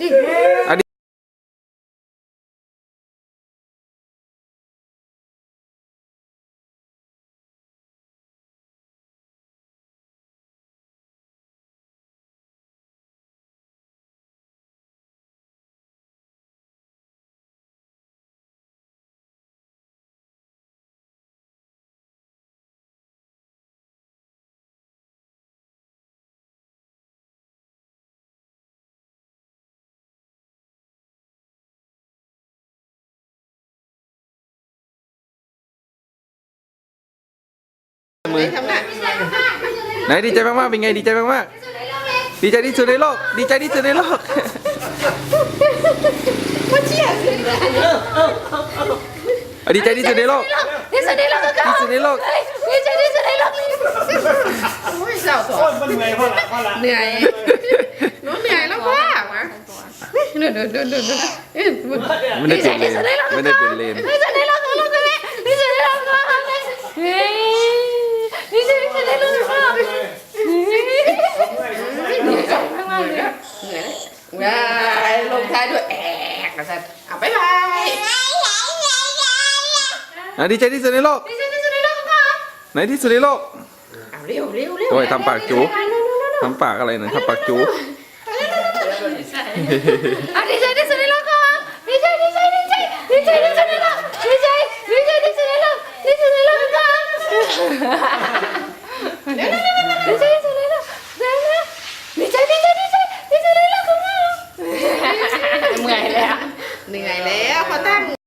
จ มือทำหน้าไหนดีใจมากๆเป็นไงดีใจมากๆดีใจที่สุดในโลกดีใจที่สุดในโลกมาเชียสิอะดีใจที่สุดในโลกที่สุดในโลกที่สุดในโลกดีใจที่สุดในโลกโอ้ยเจ้าตัวมันเหนื่อยเพราะละพราะละเหนื่อยหนูเหนื่อยแล้วพ่อวะเดือดเดือดเดือดเดือดเอ้ยไม่ได้เป็นเลนไม่ได้เป็นเลนที่สุดในโลกของโลกเลยที่สุดในโลกของโลกเลยเฮ้ยที่สุดที่สุดในโลกของโลกเลยดีใจมากๆเลยเหนื่อยว้ายลง ท้ายด้วยแอกกระสันเอาบ๊ายบายอะดีใจที่สุดในโลกดีใจที่สุดในโลกค่ะไหนที่สุดในโลกเอาเร็วเร็วเร็วโอ้ยทำปากจูทำปากอะไรหน่อยทำปากจูอะดีใจที่สุดในโลกค่ะดีใจดีใจดีใจดีใจที่สุดในโลกดีใจดีใจที่สุดในโลกที่สุดในโลกค่ะ แล้วเหนื่อยแล้วเขาตั้ง